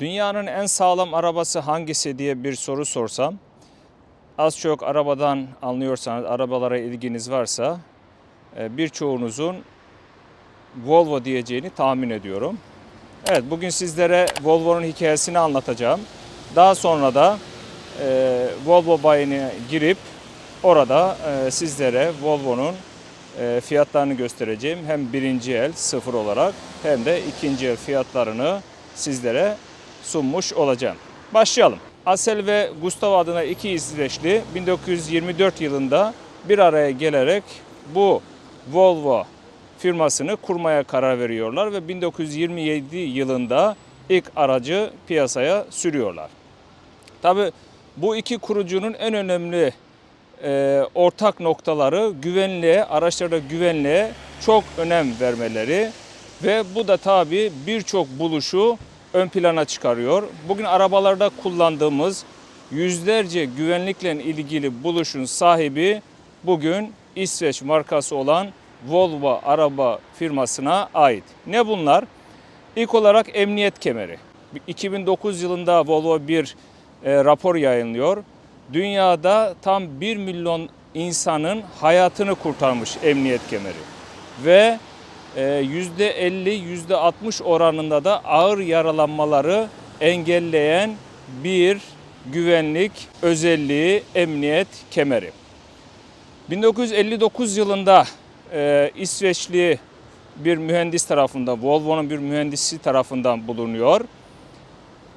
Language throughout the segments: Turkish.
Dünyanın en sağlam arabası hangisi diye bir soru sorsam, az çok arabadan anlıyorsanız, arabalara ilginiz varsa e, birçoğunuzun Volvo diyeceğini tahmin ediyorum. Evet, bugün sizlere Volvo'nun hikayesini anlatacağım. Daha sonra da e, Volvo bayine girip orada e, sizlere Volvo'nun fiyatlarını göstereceğim. Hem birinci el sıfır olarak hem de ikinci el fiyatlarını sizlere sunmuş olacağım. Başlayalım. Asel ve Gustav adına iki İsveçli 1924 yılında bir araya gelerek bu Volvo firmasını kurmaya karar veriyorlar ve 1927 yılında ilk aracı piyasaya sürüyorlar. Tabi bu iki kurucunun en önemli e, ortak noktaları güvenliğe, araçlarda güvenliğe çok önem vermeleri ve bu da tabi birçok buluşu ön plana çıkarıyor. Bugün arabalarda kullandığımız yüzlerce güvenlikle ilgili buluşun sahibi bugün İsveç markası olan Volvo araba firmasına ait. Ne bunlar? İlk olarak emniyet kemeri. 2009 yılında Volvo bir e, rapor yayınlıyor. Dünyada tam 1 milyon insanın hayatını kurtarmış emniyet kemeri. Ve e, %50, %60 oranında da ağır yaralanmaları engelleyen bir güvenlik özelliği emniyet kemeri. 1959 yılında e, İsveçli bir mühendis tarafından, Volvo'nun bir mühendisi tarafından bulunuyor.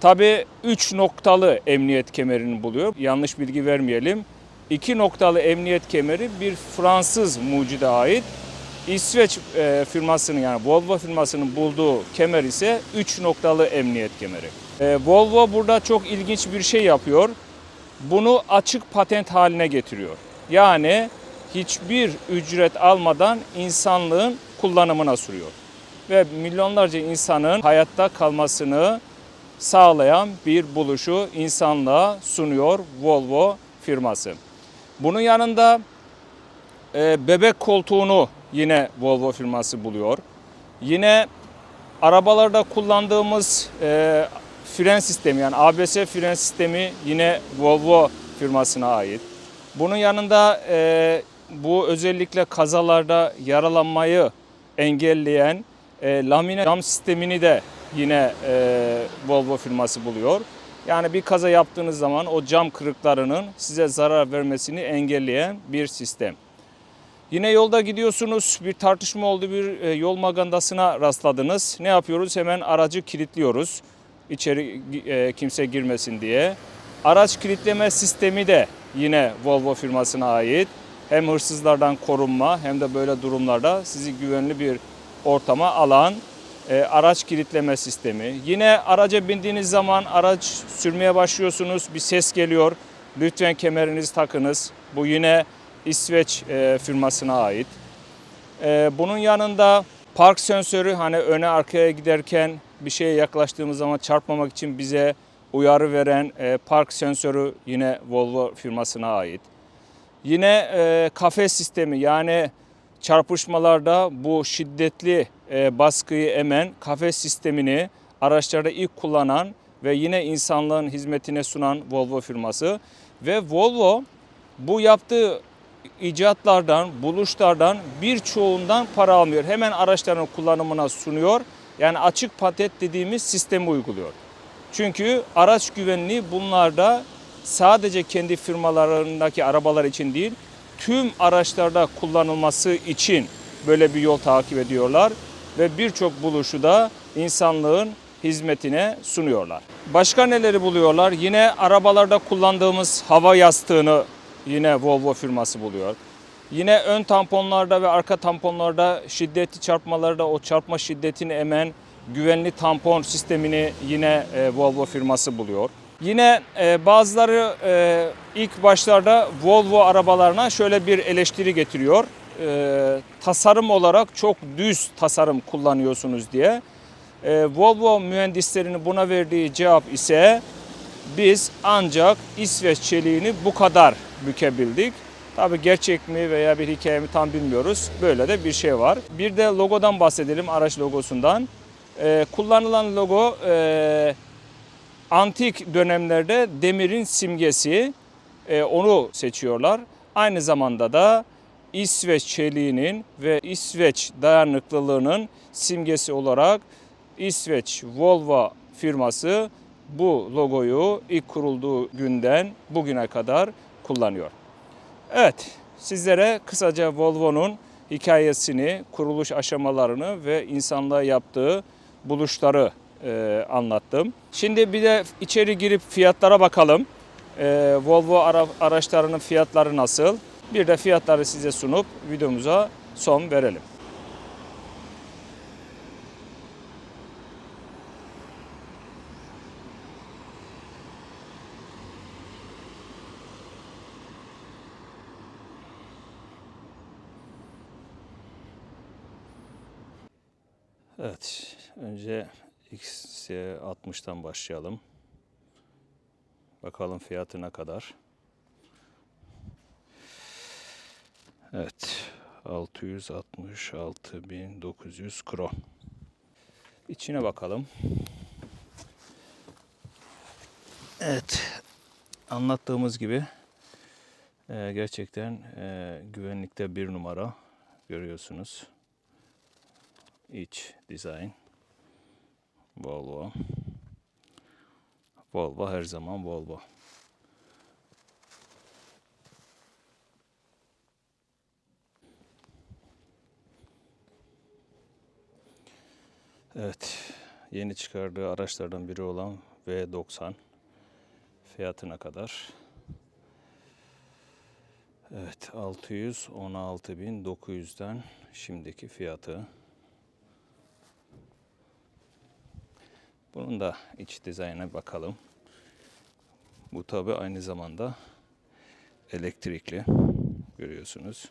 Tabi 3 noktalı emniyet kemerini buluyor. Yanlış bilgi vermeyelim. 2 noktalı emniyet kemeri bir Fransız mucide ait. İsveç e, firmasının yani Volvo firmasının bulduğu kemer ise 3 noktalı emniyet kemeri. E, Volvo burada çok ilginç bir şey yapıyor. Bunu açık patent haline getiriyor. Yani hiçbir ücret almadan insanlığın kullanımına sürüyor. Ve milyonlarca insanın hayatta kalmasını sağlayan bir buluşu insanlığa sunuyor Volvo firması. Bunun yanında e, bebek koltuğunu yine Volvo firması buluyor. Yine arabalarda kullandığımız e, fren sistemi yani ABS fren sistemi yine Volvo firmasına ait. Bunun yanında e, bu özellikle kazalarda yaralanmayı engelleyen e, lamine cam sistemini de yine e, Volvo firması buluyor. Yani bir kaza yaptığınız zaman o cam kırıklarının size zarar vermesini engelleyen bir sistem. Yine yolda gidiyorsunuz, bir tartışma oldu, bir e, yol magandasına rastladınız. Ne yapıyoruz? Hemen aracı kilitliyoruz. İçeri e, kimse girmesin diye. Araç kilitleme sistemi de yine Volvo firmasına ait. Hem hırsızlardan korunma hem de böyle durumlarda sizi güvenli bir ortama alan e, araç kilitleme sistemi. Yine araca bindiğiniz zaman araç sürmeye başlıyorsunuz. Bir ses geliyor. Lütfen kemerinizi takınız. Bu yine İsveç e, firmasına ait. E, bunun yanında park sensörü hani öne arkaya giderken bir şeye yaklaştığımız zaman çarpmamak için bize uyarı veren e, park sensörü yine Volvo firmasına ait. Yine e, kafes sistemi yani çarpışmalarda bu şiddetli e, baskıyı emen kafes sistemini araçlarda ilk kullanan ve yine insanlığın hizmetine sunan Volvo firması ve Volvo bu yaptığı icatlardan, buluşlardan birçoğundan para almıyor. Hemen araçların kullanımına sunuyor. Yani açık patent dediğimiz sistemi uyguluyor. Çünkü araç güvenliği bunlarda sadece kendi firmalarındaki arabalar için değil, tüm araçlarda kullanılması için böyle bir yol takip ediyorlar ve birçok buluşu da insanlığın hizmetine sunuyorlar. Başka neleri buluyorlar? Yine arabalarda kullandığımız hava yastığını yine Volvo firması buluyor. Yine ön tamponlarda ve arka tamponlarda şiddetli çarpmalarda o çarpma şiddetini emen güvenli tampon sistemini yine e, Volvo firması buluyor. Yine e, bazıları e, ilk başlarda Volvo arabalarına şöyle bir eleştiri getiriyor. Tasarım olarak çok düz tasarım kullanıyorsunuz diye. Volvo mühendislerinin buna verdiği cevap ise biz ancak İsveç çeliğini bu kadar bükebildik. Tabi gerçek mi veya bir hikaye mi tam bilmiyoruz. Böyle de bir şey var. Bir de logodan bahsedelim araç logosundan. E, kullanılan logo e, antik dönemlerde demirin simgesi e, onu seçiyorlar. Aynı zamanda da İsveç çeliğinin ve İsveç dayanıklılığının simgesi olarak İsveç Volvo firması bu logoyu ilk kurulduğu günden bugüne kadar kullanıyor. Evet, sizlere kısaca Volvo'nun hikayesini, kuruluş aşamalarını ve insanlığa yaptığı buluşları e, anlattım. Şimdi bir de içeri girip fiyatlara bakalım. E, Volvo ara- araçlarının fiyatları nasıl? Bir de fiyatları size sunup videomuza son verelim. Evet, önce XC60'tan başlayalım. Bakalım fiyatı ne kadar. Evet, 666.900 kron. İçine bakalım. Evet, anlattığımız gibi e, gerçekten e, güvenlikte bir numara görüyorsunuz. İç design. Volvo. Volvo her zaman Volvo. Evet. Yeni çıkardığı araçlardan biri olan V90 fiyatına kadar. Evet 616.900'den şimdiki fiyatı. Bunun da iç dizaynına bakalım. Bu tabi aynı zamanda elektrikli görüyorsunuz.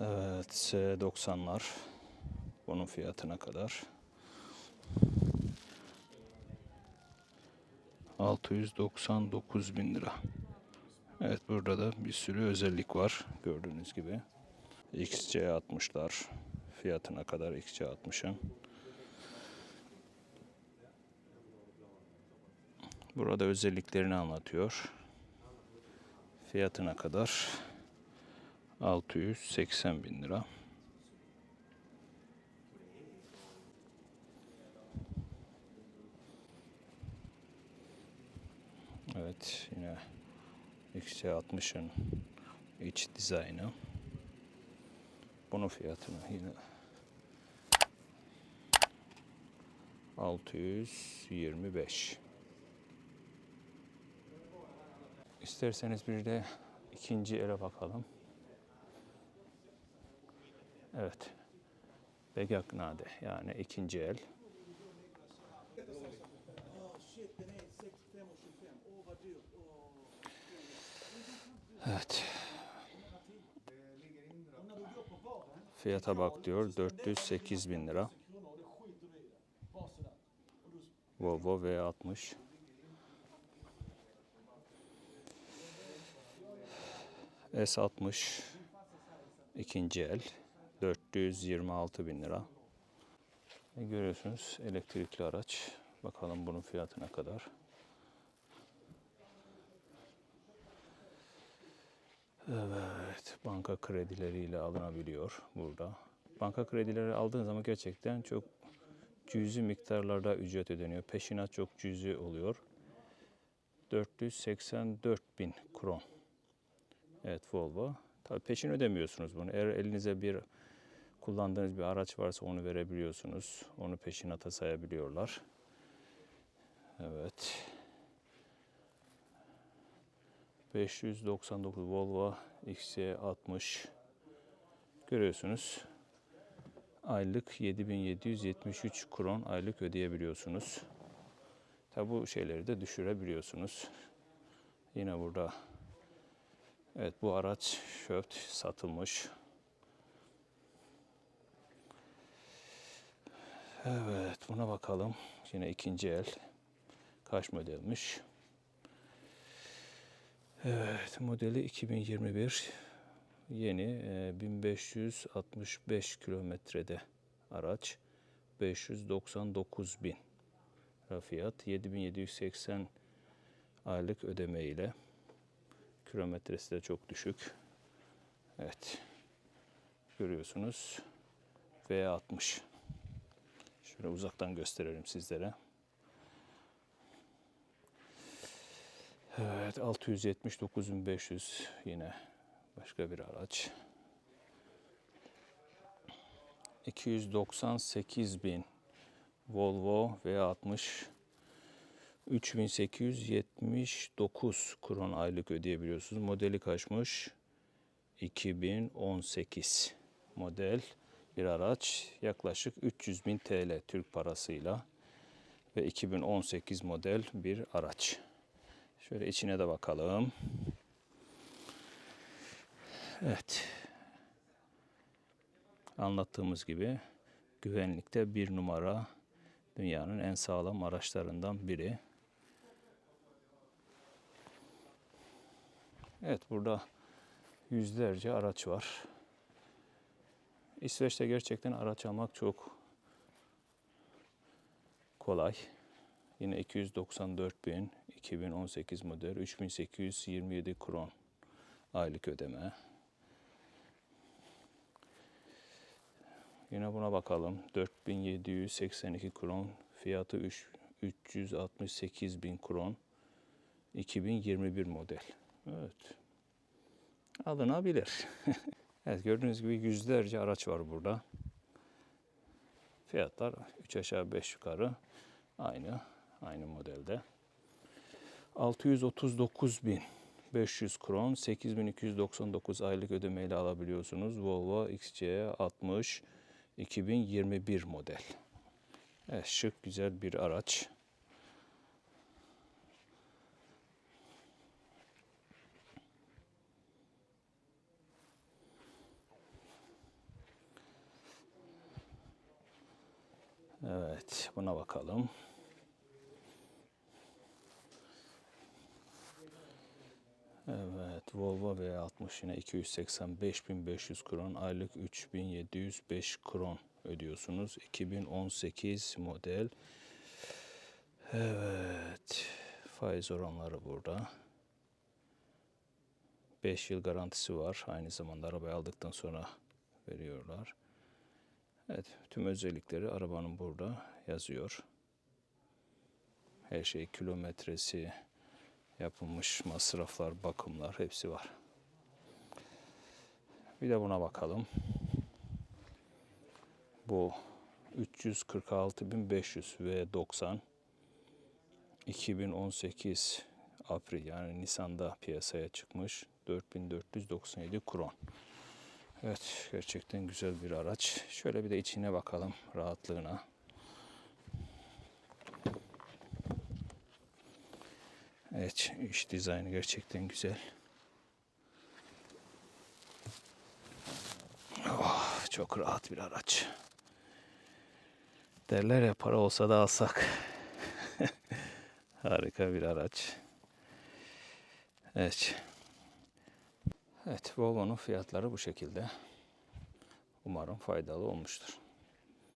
Evet S90'lar bunun fiyatına kadar. 699 bin lira. Evet burada da bir sürü özellik var gördüğünüz gibi. XC60'lar fiyatına kadar XC60'ın. Burada özelliklerini anlatıyor. Fiyatına kadar 680 bin lira. Evet yine XC60'ın iç dizaynı. Bunun fiyatını yine 625. İsterseniz bir de ikinci ele bakalım. Evet. Begaknade yani ikinci el. Evet. Fiyata bak diyor 408 bin lira. Volvo V60. S60 ikinci el 426 bin lira. E, görüyorsunuz elektrikli araç. Bakalım bunun fiyatı ne kadar. Evet, banka kredileriyle alınabiliyor burada. Banka kredileri aldığın zaman gerçekten çok cüzi miktarlarda ücret ödeniyor. Peşinat çok cüzi oluyor. 484 bin kron. Evet Volvo. Tabii peşin ödemiyorsunuz bunu. Eğer elinize bir kullandığınız bir araç varsa onu verebiliyorsunuz. Onu peşinata sayabiliyorlar. Evet. 599 Volvo XC60 görüyorsunuz. Aylık 7773 kron aylık ödeyebiliyorsunuz. Tabi bu şeyleri de düşürebiliyorsunuz. Yine burada Evet bu araç şöft satılmış. Evet buna bakalım. Yine ikinci el. Kaç modelmiş? Evet modeli 2021. Yeni e, 1565 kilometrede araç. 599 bin fiyat. 7780 aylık ödeme ile. Kilometresi de çok düşük. Evet. Görüyorsunuz. V60. Şöyle uzaktan gösterelim sizlere. Evet 679.500 yine başka bir araç. 298.000 Volvo V60 3879 kron aylık ödeyebiliyorsunuz. Modeli kaçmış? 2018 model bir araç. Yaklaşık 300 bin TL Türk parasıyla ve 2018 model bir araç. Şöyle içine de bakalım. Evet. Anlattığımız gibi güvenlikte bir numara dünyanın en sağlam araçlarından biri. Evet burada yüzlerce araç var. İsveç'te gerçekten araç almak çok kolay. Yine 294 bin 2018 model 3827 kron aylık ödeme. Yine buna bakalım. 4782 kron fiyatı 3 368 bin kron 2021 model. Evet. Alınabilir. evet gördüğünüz gibi yüzlerce araç var burada. Fiyatlar 3 aşağı 5 yukarı aynı aynı modelde. 639 bin 500 kron 8299 aylık ödemeyle alabiliyorsunuz. Volvo XC60 2021 model. Evet, şık güzel bir araç. Evet, buna bakalım. Evet, Volvo V60 yine 285.500 kron, aylık 3.705 kron ödüyorsunuz. 2018 model. Evet, faiz oranları burada. 5 yıl garantisi var. Aynı zamanda arabayı aldıktan sonra veriyorlar. Evet, tüm özellikleri arabanın burada yazıyor. Her şey kilometresi, yapılmış masraflar, bakımlar hepsi var. Bir de buna bakalım. Bu 346.500 ve 90 2018 April yani Nisan'da piyasaya çıkmış 4497 kron. Evet gerçekten güzel bir araç. Şöyle bir de içine bakalım rahatlığına. Evet iç dizaynı gerçekten güzel. Oh, çok rahat bir araç. Derler ya para olsa da alsak. Harika bir araç. Evet. Evet Volvo'nun fiyatları bu şekilde. Umarım faydalı olmuştur.